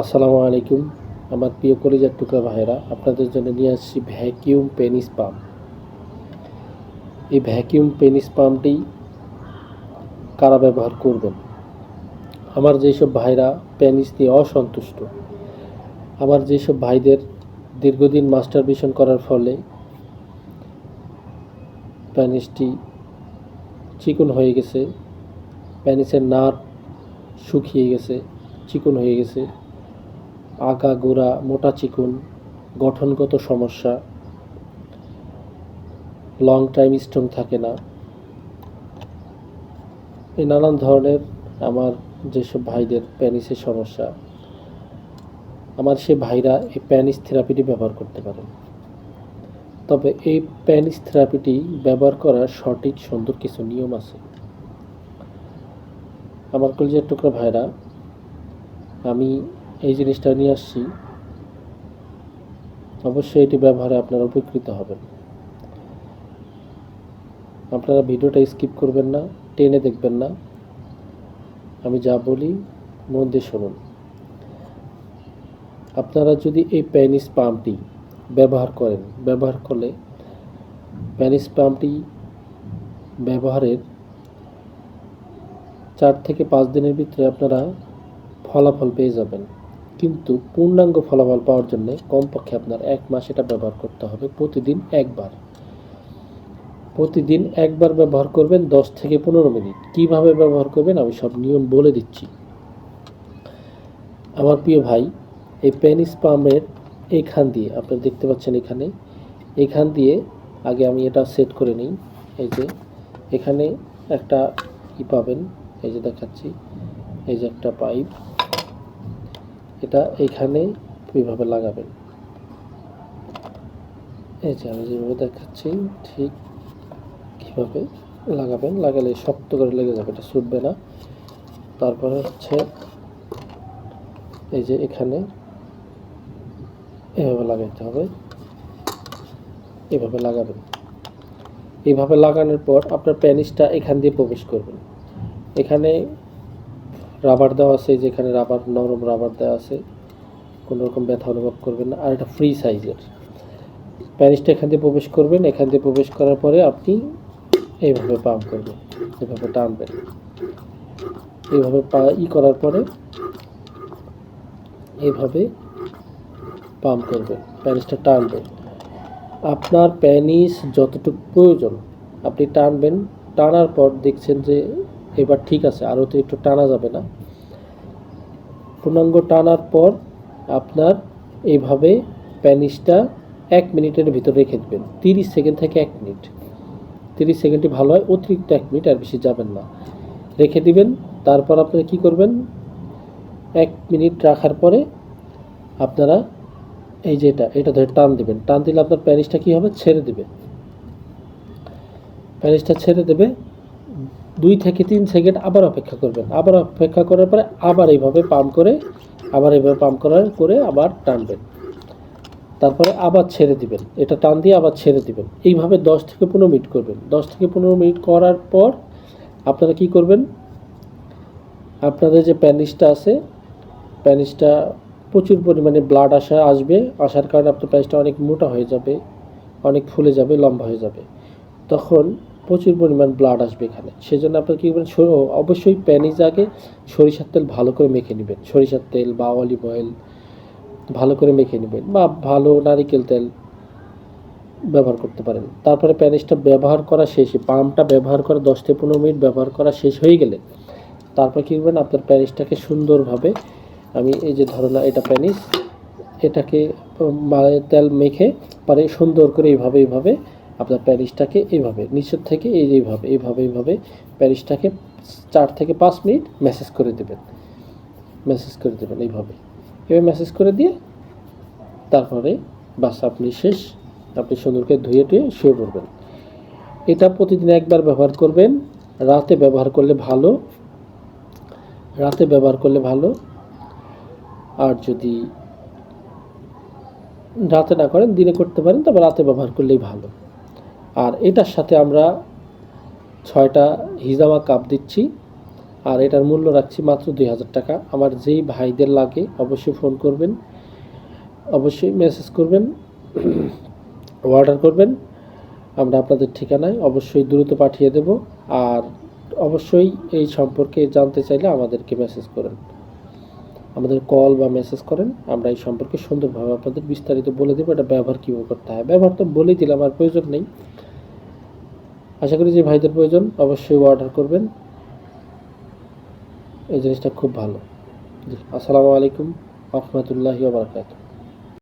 আসসালামু আলাইকুম, আমার প্রিয় কলিজার টুকরা ভাইয়েরা, আপনাদের জন্য নিয়ে আসছি ভ্যাকিউম পেনিস পাম্প এই ভ্যাকিউম পেনিস পাম্পটি কারা ব্যবহার করবেন? আমার যেসব ভাইরা পেনিস নিয়ে অসন্তুষ্ট, আমার যেসব ভাইদের দীর্ঘদিন মাস্টারবেশন করার ফলে প্যানিসটি চিকন হয়ে গেছে প্যানিসের নার্ভ শুকিয়ে গেছে, চিকন হয়ে গেছে আগা গোড়া মোটা চিকুন, গঠনগত সমস্যা। লং টাইম স্ট্রং থাকে না। এই নানান ধরনের আমার যেসব ভাইদের প্যানিসের সমস্যা, আমার সে ভাইরা এই প্যানিস থেরাপিটি ব্যবহার করতে পারেন। তবে এই প্যানিস থেরাপিটি ব্যবহার করার সঠিক, সুন্দর কিছু নিয়ম আছে। আমার কলেজের টুকরা ভাইরা, আমি এই জিনিসটা নিয়ে আসছি, অবশ্যই এটি ব্যবহারে আপনারা উপকৃত হবেন। আপনারা ভিডিওটা স্কিপ করবেন না, টেনে দেখবেন না। আমি যা বলি, মন দিয়ে শুনুন। আপনারা যদি এই প্যানিস পাম্পটি ব্যবহার করেন, ব্যবহার করলে প্যানিস পাম্পটি ব্যবহারের চার থেকে পাঁচ দিনের ভিতরে আপনারা ফলাফল পেয়ে যাবেন। কিন্তু পূর্ণাঙ্গ ফলাফল পাওয়ার জন্য কমপক্ষে আপনার এক মাস এটা ব্যবহার করতে হবে প্রতিদিন একবার। প্রতিদিন একবার ব্যবহার করবেন দশ থেকে পনেরো মিনিট। কীভাবে ব্যবহার করবেন আমি সব নিয়ম বলে দিচ্ছি। আমার প্রিয় ভাই, এই পেনিস পাম্পের এইখান দিয়ে, আপনারা দেখতে পাচ্ছেন এখানে, এখান দিয়ে আগে আমি এটা সেট করে নিই। এই যে, এখানে একটা ই পাবেন, এই যে দেখাচ্ছি, এই যে একটা পাইপ। এটা এইখানে এইভাবে লাগাবেন। এই যে আমি যেভাবে দেখাচ্ছি, ঠিক কীভাবে লাগাবেন, লাগালে শক্ত করে লেগে যাবে, এটা ছুটবে না। তারপরে হচ্ছে এই যে এখানে এভাবে লাগাইতে হবে। এভাবে লাগাবেন। এইভাবে লাগানোর পর আপনার প্যানিসটা এখান দিয়ে প্রবেশ করবেন এখানে রাবার দেওয়া আছে, যেখানে রাবার নরম রাবার দেওয়া আছে। কোনো রকম ব্যথা অনুভব করবেন না। আর এটা ফ্রি সাইজের প্যানিসটা এখান দিয়ে প্রবেশ করবেন। এখান দিয়ে প্রবেশ করার পরে আপনি এইভাবে পাম্প করবেন এভাবে টানবেন। এইভাবে পা, ই করার পরে এইভাবে পাম্প করবেন প্যানিসটা টানবেন। আপনার প্যানিস যতটুকু প্রয়োজন, আপনি টানবেন। টানার পর দেখছেন যে এবার ঠিক আছে, আরও তো একটু টানা যাবে না। পূর্ণাঙ্গ টানার পর আপনার এইভাবে প্যানিসটা এক মিনিটের ভিতর রেখে দেবেন তিরিশ সেকেন্ড থেকে এক মিনিট। তিরিশ সেকেন্ডটি ভালো হয়, অতিরিক্ত এক মিনিট আর বেশি যাবেন না। রেখে দিবেন, তারপর আপনারা কি করবেন? এক মিনিট রাখার পরে আপনারা এই যে এটা এটা ধরে টান দিবেন। টান দিলে আপনার প্যানিসটা কী হবে? ছেড়ে দেবে। প্যানিসটা ছেড়ে দেবে দুই থেকে তিন সেকেন্ড আবার অপেক্ষা করবেন। আবার অপেক্ষা করার পরে আবার এইভাবে পাম্প করে, আবার এইভাবে পাম্প করার করে আবার টানবেন। তারপরে আবার ছেড়ে দিবেন। এটা টান দিয়ে আবার ছেড়ে দিবেন। এইভাবে দশ থেকে পনেরো মিনিট করবেন। দশ থেকে পনেরো মিনিট করার পর আপনারা কি করবেন? আপনাদের যে প্যানিসটা আছে, প্যানিসটা প্রচুর পরিমাণে ব্লাড আসা, আসবে। আসার কারণে আপনার প্যানিসটা অনেক মোটা হয়ে যাবে, অনেক ফুলে যাবে, লম্বা হয়ে যাবে। তখন প্রচুর পরিমাণ ব্লাড আসবে এখানে। সেজন্য আপনার কী করবেন অবশ্যই প্যানিস আগে সরিষার তেল ভালো করে মেখে নেবেন। সরিষার তেল বা অলিভ অয়েল ভালো করে মেখে নেবেন বা ভালো নারিকেল তেল ব্যবহার করতে পারেন। তারপরে প্যানিসটা ব্যবহার করা শেষে পাম্পটা ব্যবহার করা দশ থেকে পনেরো মিনিট ব্যবহার করা শেষ হয়ে গেলে তারপর কী করবেন, আপনার প্যানিসটাকে সুন্দরভাবে আমি এই যে ধরো না, এটা প্যানিস এটাকে তেল মেখে পরে সুন্দর করে এইভাবে এইভাবে আপনার প্যারিসটাকে এইভাবে, নিচের থেকে এই এইভাবে এইভাবে এইভাবে প্যারিসটাকে চার থেকে পাঁচ মিনিট মেসেজ করে দেবেন। মেসেজ করে দেবেন এইভাবে। এভাবে মেসেজ করে দিয়ে তারপরে বাস আপনি শেষ, আপনি সুন্দরকে ধুয়ে টুয়ে শুয়ে পড়বেন। এটা প্রতিদিন একবার ব্যবহার করবেন। রাতে ব্যবহার করলে ভালো। রাতে ব্যবহার করলে ভালো। আর যদি রাতে না করেন, দিনে করতে পারেন, তবে রাতে ব্যবহার করলেই ভালো। আর এটার সাথে আমরা ছয়টা হিজামা কাপ দিচ্ছি। আর এটার মূল্য রাখছি মাত্র দুই হাজার টাকা। আমার যেই ভাইদের লাগে অবশ্যই ফোন করবেন, অবশ্যই মেসেজ করবেন অর্ডার করবেন। আমরা আপনাদের ঠিকানায় অবশ্যই দ্রুত পাঠিয়ে দেব। আর অবশ্যই এই সম্পর্কে জানতে চাইলে আমাদেরকে মেসেজ করেন। আমাদের কল বা মেসেজ করেন। আমরা এই সম্পর্কে সুন্দরভাবে আপনাদের বিস্তারিত বলে দেবো। এটা ব্যবহার কীভাবে করতে হয়। ব্যবহার তো বলেই দিলাম, আর প্রয়োজন নেই। আশা করি যে ভাইদের প্রয়োজন, অবশ্যই অর্ডার করবেন। এই জিনিসটা খুব ভালো। আসসালামু আলাইকুম, রহমতুল্লাহি বারকাতুহ।